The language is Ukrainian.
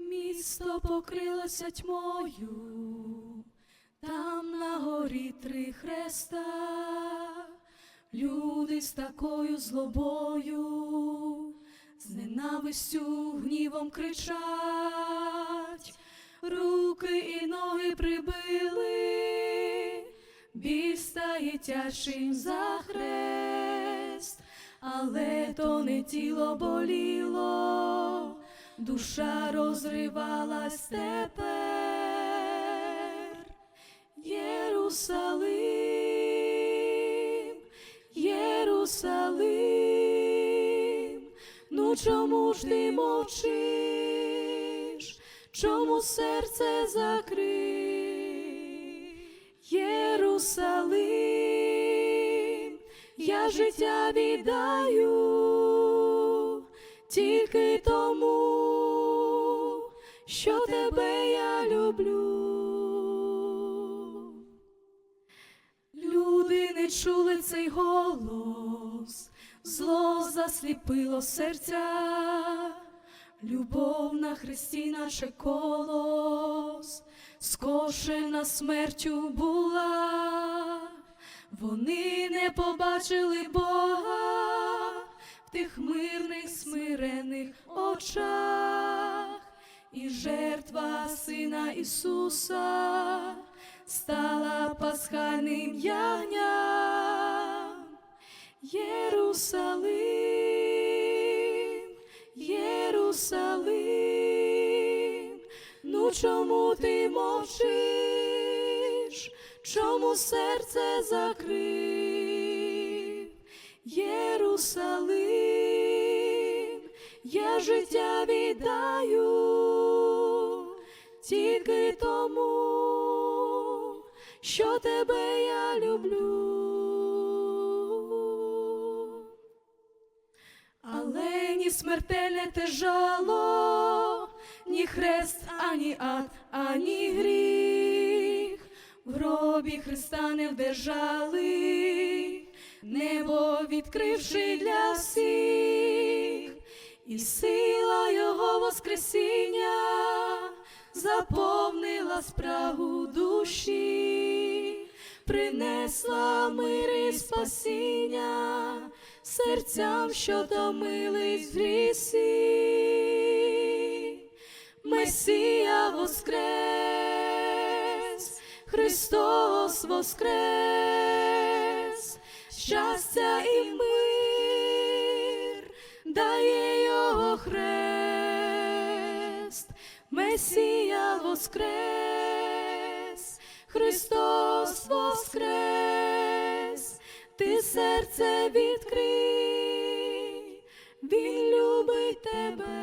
Місто покрилося тьмою, там на горі три хреста, люди з такою злобою, з ненавистю гнівом кричать, руки і ноги прибили, біль стає тяжчим за хрест, але то не тіло боліло, душа розривалась тепер. Єрусалим, Єрусалим, ну чому ж ти мовчиш, чому серце закрив? Єрусалим, я життя віддаю тільки тому, що тебе я люблю. Люди не чули цей голос, зло засліпило серця, любов на хресті, наче колос, скошена смертю була, вони не побачили Бога в тих мирних смирених очах, і жертва Сина Ісуса стала пасхальним ягням. Єрусалим, Єрусалим, ну чому ти мовчиш, чому серце закрив? Єрусалим, я життя віддаю тільки тому, що тебе я люблю. Але ні смертельне те жало, ні хрест, ані ад, ані гріх, в гробі Христа не вдержали, небо відкривши для всіх, і сила Його Воскресіння заповнила спрагу душі, принесла мир і спасіння серцям, що томились в грісі. Месія воскрес, Христос воскрес, щастя і мир дає його хрест, Месія воскрес, Христос воскрес, ти серце відкрий, Він любить тебе.